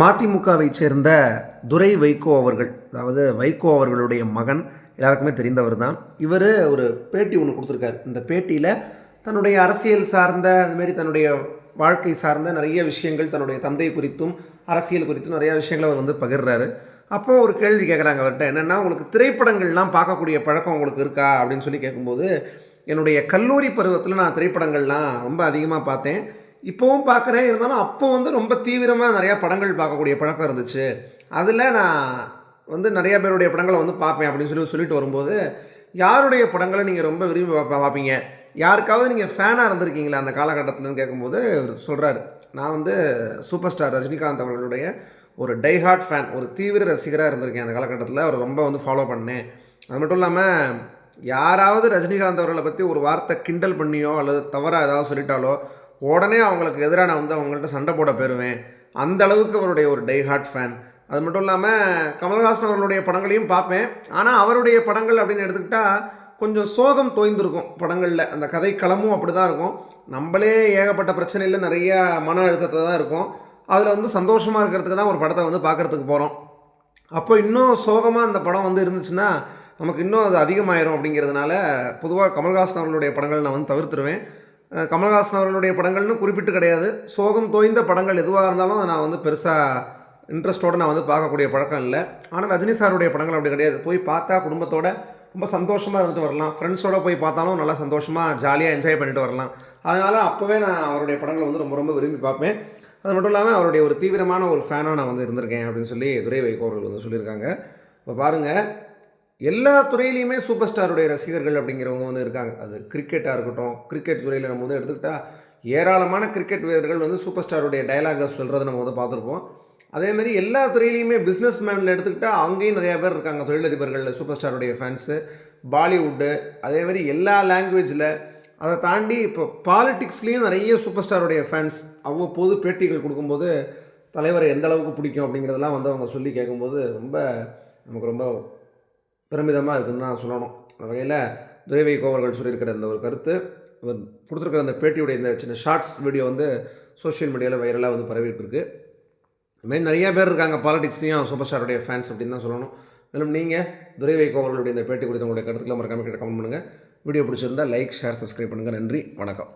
மதிமுகவை சேர்ந்த துரை வைகோ அவர்கள் அதாவது வைகோ அவர்களுடைய மகன் எல்லாருக்குமே தெரிந்தவர் தான் இவர் ஒரு பேட்டி ஒன்று கொடுத்துருக்காரு. இந்த பேட்டியில் தன்னுடைய அரசியல் சார்ந்த அதுமாரி தன்னுடைய வாழ்க்கை சார்ந்த நிறைய விஷயங்கள் தன்னுடைய தந்தை குறித்தும் அரசியல் குறித்தும் நிறைய விஷயங்களை அவர் வந்து பகிர்றாரு. அப்போ ஒரு கேள்வி கேட்குறாங்க அவர்கிட்ட என்னென்னா உங்களுக்கு திரைப்படங்கள்லாம் பார்க்கக்கூடிய பழக்கம் உங்களுக்கு இருக்கா? அப்படின்னு சொல்லி கேட்கும்போது என்னுடைய கல்லூரி பருவத்தில் நான் திரைப்படங்கள்லாம் ரொம்ப அதிகமாக பார்த்தேன். இப்போவும் பார்க்குறேன். இருந்தாலும் அப்போ வந்து ரொம்ப தீவிரமாக நிறையா படங்கள் பார்க்கக்கூடிய பழக்கம் இருந்துச்சு. அதில் நான் வந்து நிறைய பேருடைய படங்களை வந்து பார்ப்பேன் அப்படின்னு சொல்லி சொல்லிட்டு வரும்போது யாருடைய படங்களை நீங்கள் ரொம்ப விரும்பி பார்ப்பீங்க? யாருக்காவது நீங்கள் ஃபேனாக இருந்திருக்கீங்களா அந்த காலகட்டத்தில்னு கேட்கும்போது சொல்கிறாரு நான் வந்து சூப்பர் ஸ்டார் ரஜினிகாந்த் அவர்களுடைய ஒரு டைஹார்ட் ஃபேன் ஒரு தீவிர ரசிகராக இருந்திருக்கேன் அந்த காலகட்டத்தில். அவர் ரொம்ப வந்து ஃபாலோ பண்ணேன். அது மட்டும் இல்லாமல் யாராவது ரஜினிகாந்த் அவர்களை பற்றி ஒரு வார்த்தை கிண்டல் பண்ணியோ அல்லது தவறாக ஏதாவது சொல்லிட்டாலோ உடனே அவங்களுக்கு எதிராக நான் வந்து அவங்கள்ட்ட சண்டை போட பெறுவேன் அந்த அளவுக்கு அவருடைய ஒரு டைஹார்ட் ஃபேன் அது மட்டும் இல்லாமல் கமல்ஹாசன் அவர்களுடைய படங்களையும் பார்ப்பேன். ஆனால் அவருடைய படங்கள் அப்படின்னு எடுத்துக்கிட்டால் கொஞ்சம் சோகம் தோய்ந்திருக்கும் படங்களில். அந்த கதை களமும் அப்படி தான் இருக்கும். நம்மளே ஏகப்பட்ட பிரச்சனையில் நிறைய மன அழுத்தத்தை தான் இருக்கும். அதில் வந்து சந்தோஷமாக இருக்கிறதுக்கு தான் ஒரு படத்தை வந்து பார்க்குறதுக்கு போகிறோம் அப்போ இன்னும் சோகமாக அந்த படம் வந்து இருந்துச்சுன்னா நமக்கு இன்னும் அது அதிகமாயிரும் அப்படிங்கிறதுனால பொதுவாக கமல்ஹாசன் அவர்களுடைய படங்கள் நான் வந்து தவிர்த்துருவேன். கமல்ஹாசன் அவர்களுடைய படங்கள்னு குறிப்பிட்டு கிடையாது. சோகம் தோய்ந்த படங்கள் எதுவாக இருந்தாலும் அதை நான் வந்து பெருசாக இன்ட்ரெஸ்ட்டோடு நான் வந்து பார்க்கக்கூடிய பழக்கம் இல்லை. ஆனால் ரஜினி சாருடைய படங்கள் அப்படி கிடையாது. போய் பார்த்தா குடும்பத்தோட ரொம்ப சந்தோஷமாக இருந்துட்டு வரலாம். ஃப்ரெண்ட்ஸோட போய் பார்த்தாலும் நல்லா சந்தோஷமாக ஜாலியாக என்ஜாய் பண்ணிட்டு வரலாம். அதனால் அப்போவே நான் அவருடைய படங்களை வந்து ரொம்ப ரொம்ப விரும்பி பார்ப்பேன். அது மட்டும் இல்லாமல் அவருடைய ஒரு தீவிரமான ஒரு ஃபேனாக நான் வந்து இருந்திருக்கேன் அப்படின்னு சொல்லி துரை வைகோ அவர்கள் வந்து சொல்லியிருக்காங்க. இப்போ பாருங்கள் எல்லா துறையிலையுமே சூப்பர் ஸ்டாருடைய ரசிகர்கள் அப்படிங்கிறவங்க வந்து இருக்காங்க. அது கிரிக்கெட்டாக இருக்கட்டும் கிரிக்கெட் துறையில் நம்ம வந்து எடுத்துக்கிட்டால் ஏராளமான கிரிக்கெட் வீரர்கள் வந்து சூப்பர் ஸ்டாருடைய டயலாகஸ் சொல்கிறத நம்ம வந்து பார்த்துருப்போம். அதேமாதிரி எல்லா துறையிலையுமே பிஸ்னஸ் மேனில் எடுத்துக்கிட்டால் அங்கேயும் நிறையா பேர் இருக்காங்க. தொழிலதிபர்கள் சூப்பர் ஸ்டாருடைய ஃபேன்ஸு பாலிவுட்டு அதேமாதிரி எல்லா லாங்குவேஜில் அதை தாண்டி இப்போ பாலிடிக்ஸ்லேயும் நிறைய சூப்பர் ஸ்டாருடைய ஃபேன்ஸ் அவ்வப்போது பேட்டிகள் கொடுக்கும்போது தலைவரை எந்த அளவுக்கு பிடிக்கும் அப்படிங்கிறதெல்லாம் வந்து அவங்க சொல்லி கேட்கும்போது ரொம்ப நமக்கு ரொம்ப பெருமிதமாக இருக்குதுன்னு தான் சொல்லணும். அந்த வகையில் துரைவை கோவர்கள் சொல்லியிருக்கிற அந்த ஒரு கருத்து இவர் கொடுத்துருக்கிற அந்த பேட்டியுடைய இந்த சின்ன ஷார்ட்ஸ் வீடியோ வந்து சோஷியல் மீடியாவில் வைரலாக வந்து பரவிட்டு இருக்கு. இதுமாதிரி நிறைய பேர் இருக்காங்க பாலிடிக்ஸ்லேயும் சூப்பர் ஸ்டாருடைய ஃபேன்ஸ் அப்படின்னு தான் சொல்லணும். மேலும் நீங்கள் துரைவை கோவர்களுடைய இந்த பேட்டி குறித்த உங்களுடைய கருத்துக்களை கிட்ட கமெண்ட் பண்ணுங்கள் வீடியோ பிடிச்சிருந்தா லைக் ஷேர் சப்ஸ்கிரைப் பண்ணுங்கள் நன்றி வணக்கம்.